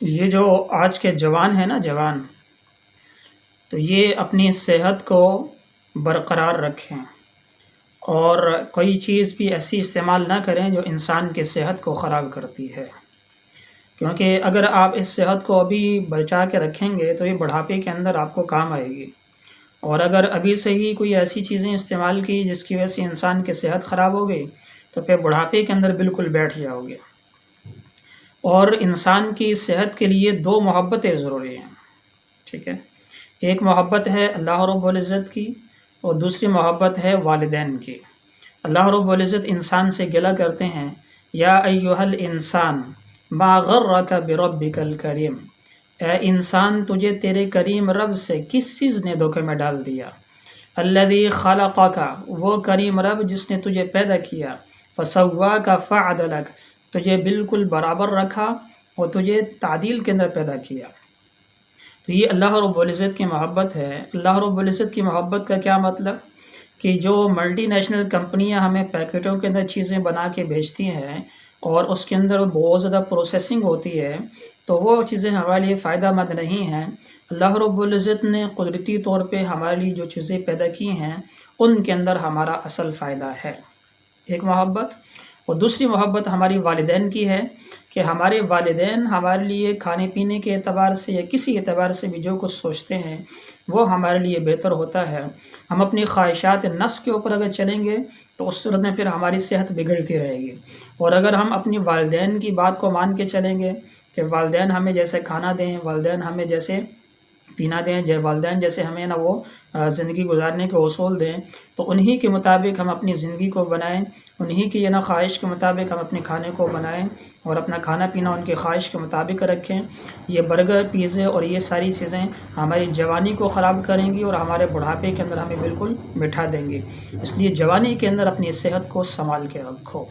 یہ جو آج کے جوان ہیں نا، جوان، تو یہ اپنی صحت کو برقرار رکھیں۔ اور کوئی چیز بھی ایسی استعمال نہ کریں جو انسان کی صحت کو خراب کرتی ہے۔ کیونکہ اگر آپ اس صحت کو ابھی بچا کے رکھیں گے تو یہ بڑھاپے کے اندر آپ کو کام آئے گی۔ اور اگر ابھی سے ہی کوئی ایسی چیزیں استعمال کی جس کی وجہ سے انسان کی صحت خراب ہو گئی، تو پھر بڑھاپے کے اندر بالکل بیٹھ جاؤ گے۔ اور انسان کی صحت کے لیے دو محبتیں ضروری ہیں، ٹھیک ہے؟ ایک محبت ہے اللہ رب العزت کی اور دوسری محبت ہے والدین کی۔ اللہ رب العزت انسان سے گلا کرتے ہیں، یا ایوہ الانسان، ما غرک بربک الکریم۔ اے انسان، تجھے تیرے کریم رب سے کس چیز نے دھوکے میں ڈال دیا؟ الذي خلقک، وہ کریم رب جس نے تجھے پیدا کیا۔ فسواک، فعدلک۔ تجھے بالکل برابر رکھا اور تجھے تعدیل کے اندر پیدا کیا۔ تو یہ اللہ رب العزت کی محبت ہے۔ اللہ رب العزت کی محبت کا کیا مطلب؟ کہ جو ملٹی نیشنل کمپنیاں ہمیں پیکٹوں کے اندر چیزیں بنا کے بھیجتی ہیں اور اس کے اندر بہت زیادہ پروسیسنگ ہوتی ہے، تو وہ چیزیں ہمارے لیے فائدہ مند نہیں ہیں۔ اللہ رب العزت نے قدرتی طور پہ ہمارے لیے جو چیزیں پیدا کی ہیں، ان کے اندر ہمارا اصل فائدہ ہے۔ ایک محبت اور دوسری محبت ہماری والدین کی ہے کہ ہمارے والدین ہمارے لیے کھانے پینے کے اعتبار سے یا کسی اعتبار سے بھی جو کچھ سوچتے ہیں، وہ ہمارے لیے بہتر ہوتا ہے۔ ہم اپنی خواہشات نس کے اوپر اگر چلیں گے تو اس صورت میں پھر ہماری صحت بگڑتی رہے گی۔ اور اگر ہم اپنی والدین کی بات کو مان کے چلیں گے کہ والدین ہمیں جیسے کھانا دیں، والدین ہمیں جیسے پینا دیں، جے والدین جیسے ہمیں نا وہ زندگی گزارنے کے اصول دیں۔ تو انہی کے مطابق ہم اپنی زندگی کو بنائیں، انہی کی یہ نا خواہش کے مطابق ہم اپنے کھانے کو بنائیں اور اپنا کھانا پینا ان کی خواہش کے مطابق رکھیں۔ یہ برگر، پیزے اور یہ ساری چیزیں ہماری جوانی کو خراب کریں گی اور ہمارے بڑھاپے کے اندر ہمیں بالکل بٹھا دیں گی اس لیے جوانی کے اندر اپنی صحت کو سنبھال کے رکھو۔